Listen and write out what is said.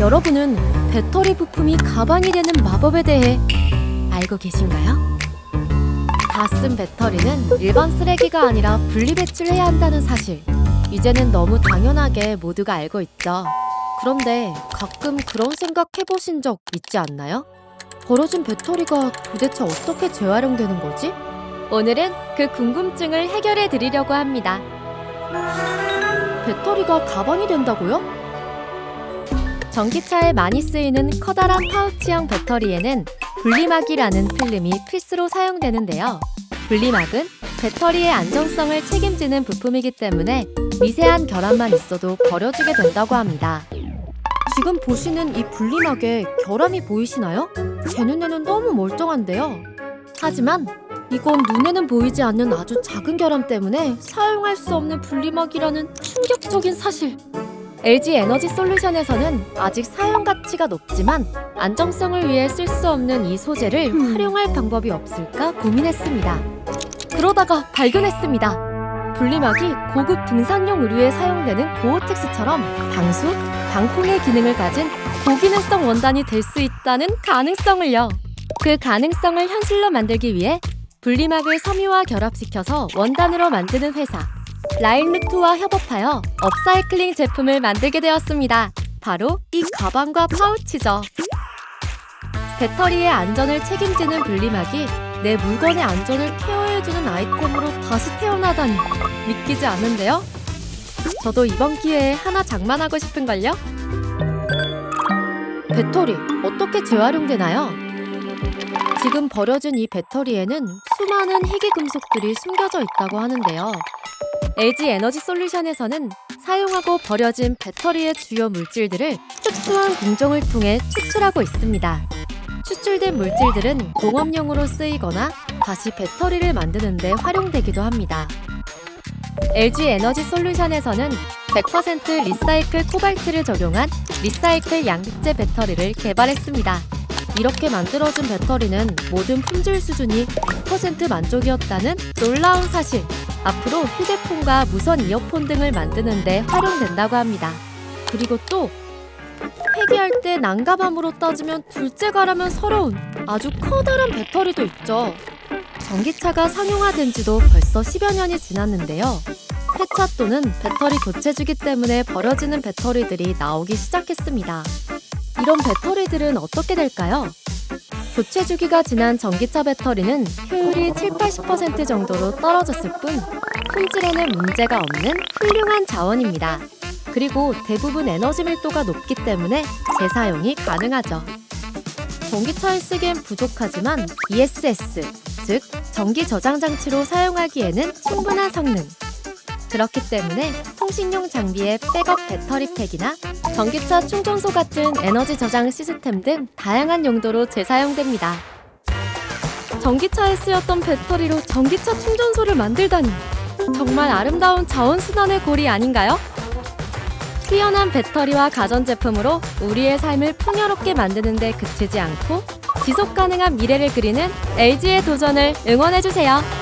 여러분은 배터리 부품이 가방이 되는 마법에 대해 알고 계신가요? 다 쓴 배터리는 일반 쓰레기가 아니라 분리배출해야 한다는 사실. 이제는 너무 당연하게 모두가 알고 있죠. 그런데 가끔 그런 생각 해보신 적 있지 않나요? 버려진 배터리가 도대체 어떻게 재활용되는 거지? 오늘은 그 궁금증을 해결해 드리려고 합니다. 배터리가 가방이 된다고요? 전기차에 많이 쓰이는 커다란 파우치형 배터리에는 분리막이라는 필름이 필수로 사용되는데요. 분리막은 배터리의 안정성을 책임지는 부품이기 때문에 미세한 결함만 있어도 버려지게 된다고 합니다. 지금 보시는 이 분리막에 결함이 보이시나요? 제 눈에는 너무 멀쩡한데요. 하지만 이건 눈에는 보이지 않는 아주 작은 결함 때문에 사용할 수 없는 분리막이라는 충격적인 사실. LG 에너지 솔루션에서는 아직 사용 가치가 높지만 안정성을 위해 쓸 수 없는 이 소재를 활용할 방법이 없을까 고민했습니다. 그러다가 발견했습니다. 분리막이 고급 등산용 의류에 사용되는 고어텍스처럼 방수, 방풍의 기능을 가진 고기능성 원단이 될 수 있다는 가능성을요. 그 가능성을 현실로 만들기 위해 분리막을 섬유와 결합시켜서 원단으로 만드는 회사 라일루트와 협업하여 업사이클링 제품을 만들게 되었습니다. 바로 이 가방과 파우치죠. 배터리의 안전을 책임지는 분리막이 내 물건의 안전을 케어해주는 아이템으로 다시 태어나다니 믿기지 않는데요? 저도 이번 기회에 하나 장만하고 싶은걸요? 배터리 어떻게 재활용되나요? 지금 버려진 이 배터리에는 수많은 희귀 금속들이 숨겨져 있다고 하는데요. LG 에너지 솔루션에서는 사용하고 버려진 배터리의 주요 물질들을 특수한 공정을 통해 추출하고 있습니다. 추출된 물질들은 공업용으로 쓰이거나 다시 배터리를 만드는 데 활용되기도 합니다. LG 에너지 솔루션에서는 100% 리사이클 코발트를 적용한 리사이클 양극재 배터리를 개발했습니다. 이렇게 만들어진 배터리는 모든 품질 수준이 100% 만족이었다는 놀라운 사실. 앞으로 휴대폰과 무선 이어폰 등을 만드는데 활용된다고 합니다. 그리고 또 폐기할 때 난감함으로 따지면 둘째가라면 서러운 아주 커다란 배터리도 있죠. 전기차가 상용화된 지도 벌써 10여 년이 지났는데요. 폐차 또는 배터리 교체 주기 때문에 버려지는 배터리들이 나오기 시작했습니다. 이런 배터리들은 어떻게 될까요? 교체 주기가 지난 전기차 배터리는 효율이 7, 80% 정도로 떨어졌을 뿐 품질에는 문제가 없는 훌륭한 자원입니다. 그리고 대부분 에너지 밀도가 높기 때문에 재사용이 가능하죠. 전기차에 쓰기엔 부족하지만 ESS, 즉 전기 저장 장치로 사용하기에는 충분한 성능. 그렇기 때문에 통신용 장비의 백업 배터리 팩이나 전기차 충전소 같은 에너지 저장 시스템 등 다양한 용도로 재사용됩니다. 전기차에 쓰였던 배터리로 전기차 충전소를 만들다니 정말 아름다운 자원순환의 고리 아닌가요? 뛰어난 배터리와 가전제품으로 우리의 삶을 풍요롭게 만드는 데 그치지 않고 지속 가능한 미래를 그리는 LG의 도전을 응원해주세요.